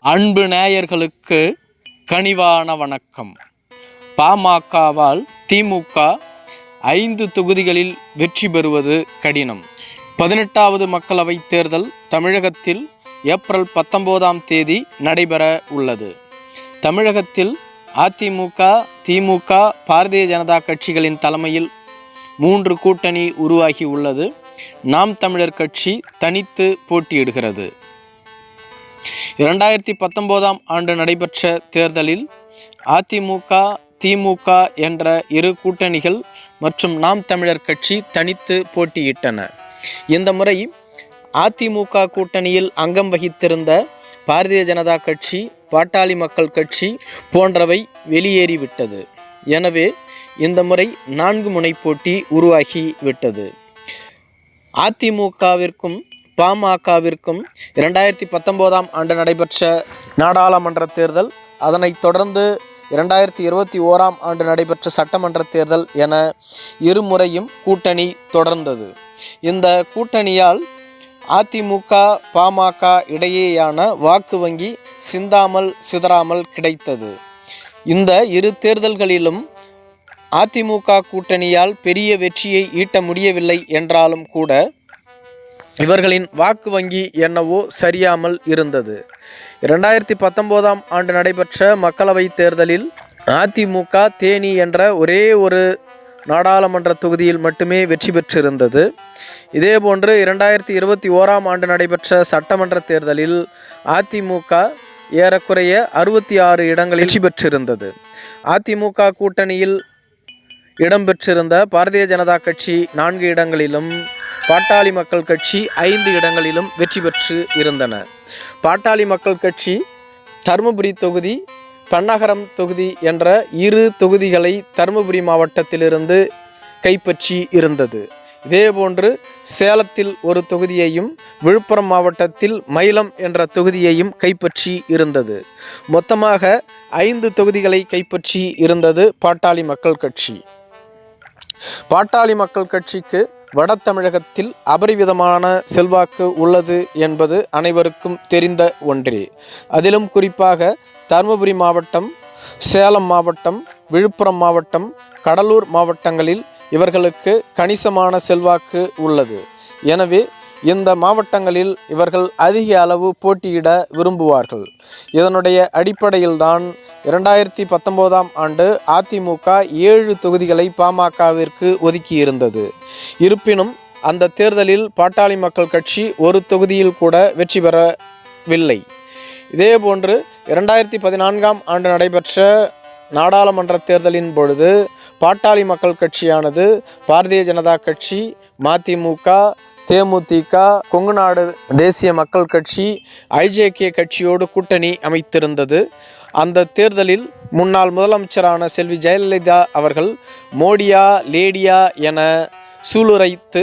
அன்பு நேயர்களுக்கு கனிவான வணக்கம். பாமகவால் திமுக ஐந்து தொகுதிகளில் வெற்றி பெறுவது கடினம். பதினெட்டாவது மக்களவைத் தேர்தல் தமிழகத்தில் ஏப்ரல் பத்தொன்பதாம் தேதி நடைபெற உள்ளது. தமிழகத்தில் அதிமுக திமுக பாரதிய ஜனதா கட்சிகளின் தலைமையில் மூன்று கூட்டணி உருவாகி உள்ளது. நாம் தமிழர் கட்சி தனித்து போட்டியிடுகிறது. இரண்டாயிரத்தி பத்தொம்போதாம் ஆண்டு நடைபெற்ற தேர்தலில் அதிமுக திமுக என்ற இரு கூட்டணிகள் மற்றும் நாம் தமிழர் கட்சி தனித்து போட்டியிட்டன. இந்த முறை அதிமுக கூட்டணியில் அங்கம் வகித்திருந்த பாரதிய ஜனதா கட்சி பாட்டாளி மக்கள் கட்சி போன்றவை வெளியேறிவிட்டது. எனவே இந்த முறை நான்கு முனை போட்டி உருவாகி விட்டது அதிமுகவிற்கும் பாமகவிற்கும் இரண்டாயிரத்தி பத்தொம்போதாம் ஆண்டு நடைபெற்ற நாடாளுமன்ற தேர்தல் அதனைத் தொடர்ந்து இரண்டாயிரத்தி இருபத்தி ஓராம் ஆண்டு நடைபெற்ற சட்டமன்ற தேர்தல் என இருமுறையும் கூட்டணி தொடர்ந்தது. இந்த கூட்டணியால் அதிமுக பாமக இடையேயான வாக்கு வங்கி சிந்தாமல் சிதறாமல் கிடைத்தது. இந்த இரு தேர்தல்களிலும் அதிமுக கூட்டணியால் பெரிய வெற்றியை ஈட்ட முடியவில்லை என்றாலும் கூட இவர்களின் வாக்கு வங்கி என்னவோ சரியாமல் இருந்தது. இரண்டாயிரத்தி பத்தொம்போதாம் ஆண்டு நடைபெற்ற மக்களவைத் தேர்தலில் அதிமுக தேனி என்ற ஒரே ஒரு நாடாளுமன்ற தொகுதியில் மட்டுமே வெற்றி பெற்றிருந்தது. இதேபோன்று இரண்டாயிரத்தி இருபத்தி ஓராம் ஆண்டு நடைபெற்ற சட்டமன்ற தேர்தலில் அதிமுக ஏறக்குறைய அறுபத்தி ஆறு இடங்களில் வெற்றி பெற்றிருந்தது. அதிமுக கூட்டணியில் இடம்பெற்றிருந்த பாரதிய ஜனதா கட்சி நான்கு இடங்களிலும் பாட்டாளி மக்கள் கட்சி ஐந்து இடங்களிலும் வெற்றி பெற்று இருந்தன. பாட்டாளி மக்கள் கட்சி தருமபுரி தொகுதி பன்னகரம் தொகுதி என்ற இரு தொகுதிகளை தருமபுரி மாவட்டத்திலிருந்து கைப்பற்றி இருந்தது. இதேபோன்று சேலத்தில் ஒரு தொகுதியையும் விழுப்புரம் மாவட்டத்தில் மயிலம் என்ற தொகுதியையும் கைப்பற்றி இருந்தது. மொத்தமாக ஐந்து தொகுதிகளை கைப்பற்றி இருந்தது பாட்டாளி மக்கள் கட்சி. பாட்டாளி மக்கள் கட்சிக்கு வட தமிழகத்தில் அபரிவிதமான செல்வாக்கு உள்ளது என்பது அனைவருக்கும் தெரிந்த ஒன்றே. அதிலும் குறிப்பாக தருமபுரி மாவட்டம் சேலம் மாவட்டம் விழுப்புரம் மாவட்டம் கடலூர் மாவட்டங்களில் இவர்களுக்கு கணிசமான செல்வாக்கு உள்ளது. எனவே இந்த மாவட்டங்களில் இவர்கள் அதிக அளவு போட்டியிட விரும்புவார்கள். இதனுடைய அடிப்படையில்தான் இரண்டாயிரத்தி பத்தொம்போதாம் ஆண்டு அதிமுக ஏழு தொகுதிகளை பாமகவிற்கு ஒதுக்கியிருந்தது. இருப்பினும் அந்த தேர்தலில் பாட்டாளி மக்கள் கட்சி ஒரு தொகுதியில் கூட வெற்றி பெறவில்லை. இதேபோன்று இரண்டாயிரத்தி பதினான்காம் ஆண்டு நடைபெற்ற நாடாளுமன்ற தேர்தலின் பொழுது பாட்டாளி மக்கள் கட்சியானது பாரதிய ஜனதா கட்சி மதிமுக தேமுதிக கொங்குநாடு தேசிய மக்கள் கட்சி ஐஜேகே கட்சியோடு கூட்டணி அமைத்திருந்தது. அந்த தேர்தலில் முன்னாள் முதலமைச்சரான செல்வி ஜெயலலிதா அவர்கள் மோடியா லேடியா என சூளுரைத்து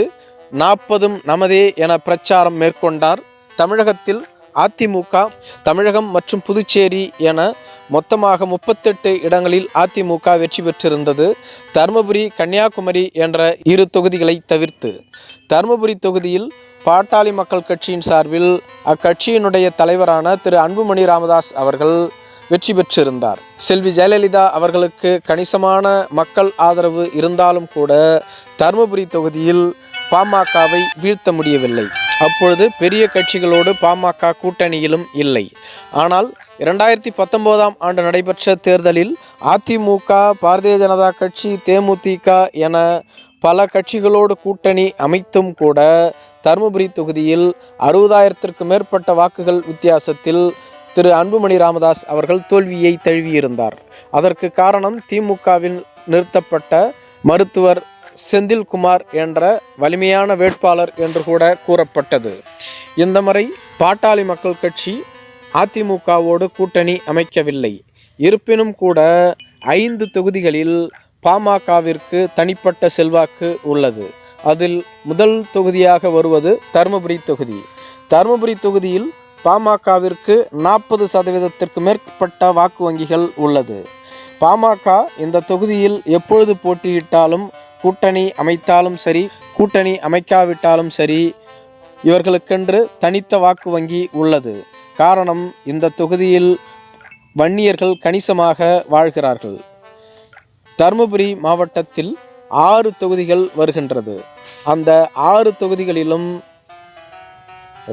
நாற்பதும் நமதே என பிரச்சாரம் மேற்கொண்டார். தமிழகத்தில் அதிமுக தமிழகம் மற்றும் புதுச்சேரி என மொத்தமாக முப்பத்தெட்டு இடங்களில் அதிமுக வெற்றி பெற்றிருந்தது. தருமபுரி கன்னியாகுமரி என்ற இரு தொகுதிகளை தவிர்த்து. தருமபுரி தொகுதியில் பாட்டாளி மக்கள் கட்சியின் சார்பில் அக்கட்சியினுடைய தலைவரான திரு அன்புமணி ராமதாஸ் அவர்கள் வெற்றி பெற்றிருந்தார். செல்வி ஜெயலலிதா அவர்களுக்கு கணிசமான மக்கள் ஆதரவு இருந்தாலும் கூட தருமபுரி தொகுதியில் பாமகவை வீழ்த்த முடியவில்லை. அப்பொழுது பெரிய கட்சிகளோடு பாமக கூட்டணியிலும் இல்லை. ஆனால் இரண்டாயிரத்தி பத்தொம்போதாம் ஆண்டு நடைபெற்ற தேர்தலில் அதிமுக பாரதிய ஜனதா கட்சி தேமுதிக என பல கட்சிகளோடு கூட்டணி அமைத்தும் கூட தருமபுரி தொகுதியில் அறுபதாயிரத்திற்கு மேற்பட்ட வாக்குகள் வித்தியாசத்தில் திரு அன்புமணி ராமதாஸ் அவர்கள் தோல்வியை தழுவியிருந்தார். அதற்கு காரணம் திமுகவில் நிறுத்தப்பட்ட மருத்துவர் செந்தில்குமார் என்ற வலிமையான வேட்பாளர் என்று கூட கூறப்பட்டது. இந்த முறை பாட்டாளி மக்கள் கட்சி அதிமுகவோடு கூட்டணி அமைக்கவில்லை. இருப்பினும் கூட ஐந்து தொகுதிகளில் பாமகவிற்கு தனிப்பட்ட செல்வாக்கு உள்ளது. அதில் முதல் தொகுதியாக வருவது தருமபுரி தொகுதி. தருமபுரி தொகுதியில் பாமகவிற்கு நாற்பது சதவீதத்திற்கு மேற்பட்ட வாக்கு வங்கிகள் உள்ளது. பாமக இந்த தொகுதியில் எப்பொழுது போட்டியிட்டாலும் கூட்டணி அமைத்தாலும் சரி கூட்டணி அமைக்காவிட்டாலும் சரி இவர்களுக்கென்று தனித்த வாக்கு வங்கி உள்ளது. காரணம் இந்த தொகுதியில் வன்னியர்கள் கணிசமாக வாழ்கிறார்கள். தருமபுரி மாவட்டத்தில் ஆறு தொகுதிகள் வருகின்றது. அந்த ஆறு தொகுதிகளிலும்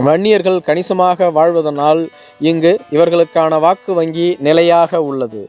வன்னியர்கள் கணிசமாக வாழ்வதனால் இங்கு இவர்களுக்கான வாக்கு வங்கி நிலையாக உள்ளது.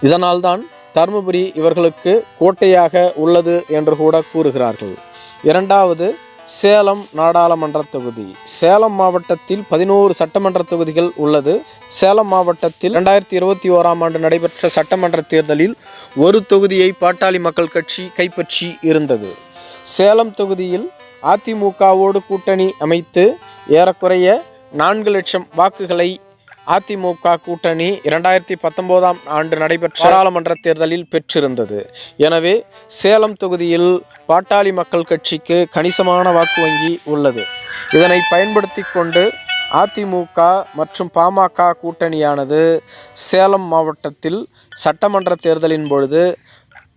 இதனால்தான் தருமபுரி இவர்களுக்கு கோட்டையாக உள்ளது என்று கூட கூறுகிறார்கள். இரண்டாவது சேலம் நாடாளுமன்ற தொகுதி. சேலம் மாவட்டத்தில் பதினோரு சட்டமன்ற தொகுதிகள் உள்ளது. சேலம் மாவட்டத்தில் ரெண்டாயிரத்தி இருபத்தி ஓராம் ஆண்டு நடைபெற்ற சட்டமன்ற தேர்தலில் ஒரு தொகுதியை பாட்டாளி மக்கள் கட்சி கைப்பற்றி இருந்தது. சேலம் தொகுதியில் அதிமுகவோடு கூட்டணி அமைத்து ஏறக்குறைய நான்கு லட்சம் வாக்குகளை அதிமுக கூட்டணி இரண்டாயிரத்தி பத்தொன்பதாம் ஆண்டு நடைபெற்ற பாராளுமன்ற தேர்தலில் பெற்றிருந்தது. எனவே சேலம் தொகுதியில் பாட்டாளி மக்கள் கட்சிக்கு கணிசமான வாக்கு வங்கி உள்ளது. இதனை பயன்படுத்தி கொண்டு அதிமுக மற்றும் பாமக கூட்டணியானது சேலம் மாவட்டத்தில் சட்டமன்ற தேர்தலின் பொழுது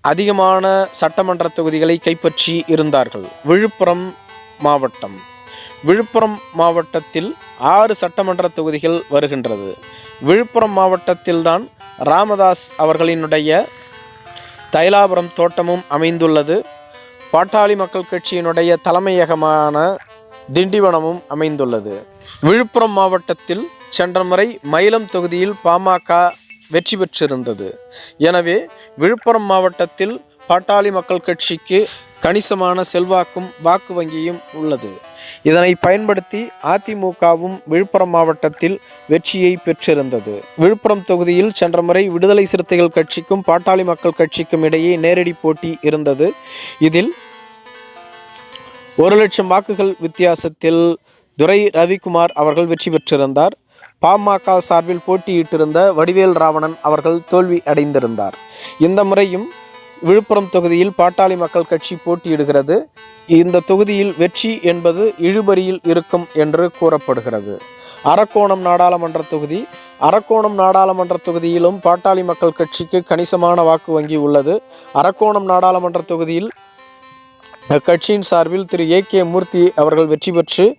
அதிகமான சட்டமன்ற தொகுதிகளை கைப்பற்றி இருந்தார்கள். விழுப்புரம் மாவட்டம். விழுப்புரம் மாவட்டத்தில் ஆறு சட்டமன்ற தொகுதிகள் வருகின்றது. விழுப்புரம் மாவட்டத்தில்தான் ராமதாஸ் அவர்களினுடைய தைலாபுரம் தோட்டமும் அமைந்துள்ளது. பாட்டாளி மக்கள் கட்சியினுடைய தலைமையகமான திண்டிவனமும் அமைந்துள்ளது. விழுப்புரம் மாவட்டத்தில் சென்ற முறை மயிலம் தொகுதியில் பாமக வெற்றி பெற்றிருந்தது. எனவே விழுப்புரம் மாவட்டத்தில் பாட்டாளி மக்கள் கட்சிக்கு கணிசமான செல்வாக்கும் வாக்கு வங்கியும் உள்ளது. இதனை பயன்படுத்தி அதிமுகவும் விழுப்புரம் மாவட்டத்தில் வெற்றியை பெற்றிருந்தது. விழுப்புரம் தொகுதியில் சென்ற முறை விடுதலை சிறுத்தைகள் கட்சிக்கும் பாட்டாளி மக்கள் கட்சிக்கும் இடையே நேரடி போட்டி இருந்தது. இதில் ஒரு லட்சம் வாக்குகள் வித்தியாசத்தில் துரை ரவிக்குமார் அவர்கள் வெற்றி பெற்றிருந்தார். பாமக சார்பில் போட்டியிட்டிருந்த வடிவேல் ராவணன் அவர்கள் தோல்வி அடைந்திருந்தார். இந்த முறையும் விழுப்புரம் தொகுதியில் பாட்டாளி மக்கள் கட்சி போட்டியிடுகிறது. இந்த தொகுதியில் வெற்றி என்பது இழுபறியில் இருக்கும் என்று கூறப்படுகிறது. அரக்கோணம் நாடாளுமன்ற தொகுதி. அரக்கோணம் நாடாளுமன்ற தொகுதியிலும் பாட்டாளி மக்கள் கட்சிக்கு கணிசமான வாக்கு வங்கி உள்ளது. அரக்கோணம் நாடாளுமன்ற தொகுதியில் கட்சியின் சார்பில் திரு ஏ கே மூர்த்தி அவர்கள் வெற்றி பெற்று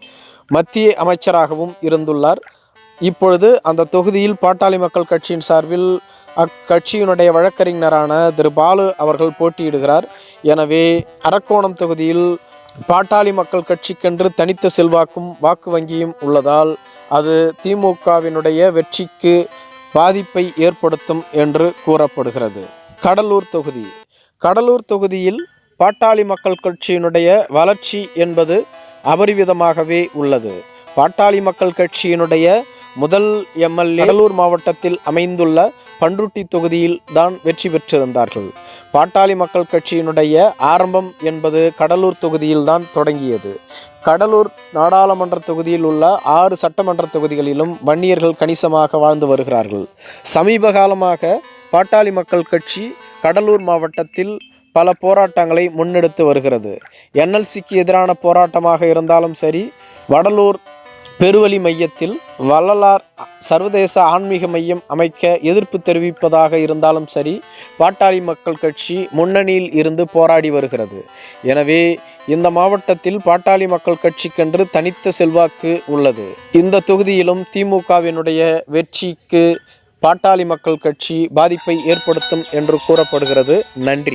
மத்திய அமைச்சராகவும் இருந்துள்ளார். இப்பொழுது அந்த தொகுதியில் பாட்டாளி மக்கள் கட்சியின் சார்பில் அக்கட்சியினுடைய வழக்கறிஞரான திரு பாலு அவர்கள் போட்டியிடுகிறார். எனவே அரக்கோணம் தொகுதியில் பாட்டாளி மக்கள் கட்சிக்கென்று தனித்த செல்வாக்கும் வாக்கு வங்கியும் உள்ளதால் அது திமுகவினுடைய வெற்றிக்கு பாதிப்பை ஏற்படுத்தும் என்று கூறப்படுகிறது. கடலூர் தொகுதி. கடலூர் தொகுதியில் பாட்டாளி மக்கள் கட்சியினுடைய வளர்ச்சி என்பது அபரிவிதமாகவே உள்ளது. பாட்டாளி மக்கள் கட்சியினுடைய முதல் எம்எல்ஏ கடலூர் மாவட்டத்தில் அமைந்துள்ள பன்ருட்டி தொகுதியில் தான் வெற்றி பெற்றிருந்தார்கள். பாட்டாளி மக்கள் கட்சியினுடைய ஆரம்பம் என்பது கடலூர் தொகுதியில் தான் தொடங்கியது. கடலூர் நாடாளுமன்ற தொகுதியில் உள்ள ஆறு சட்டமன்ற தொகுதிகளிலும் வன்னியர்கள் கணிசமாக வாழ்ந்து வருகிறார்கள். சமீப காலமாக பாட்டாளி மக்கள் கட்சி கடலூர் மாவட்டத்தில் பல போராட்டங்களை முன்னெடுத்து வருகிறது. என்எல்சிக்கு எதிரான போராட்டமாக இருந்தாலும் சரி வடலூர் பெருவழி மையத்தில் வள்ளலார் சர்வதேச ஆன்மீக மையம் அமைக்க எதிர்ப்பு தெரிவிப்பதாக இருந்தாலும் சரி பாட்டாளி மக்கள் கட்சி முன்னணியில் இருந்து போராடி வருகிறது. எனவே இந்த மாவட்டத்தில் பாட்டாளி மக்கள் கட்சிக்கென்று தனித்த செல்வாக்கு உள்ளது. இந்த தொகுதியிலும் திமுகவினுடைய வெற்றிக்கு பாட்டாளி மக்கள் கட்சி பாதிப்பை ஏற்படுத்தும் என்று கூறப்படுகிறது. நன்றி.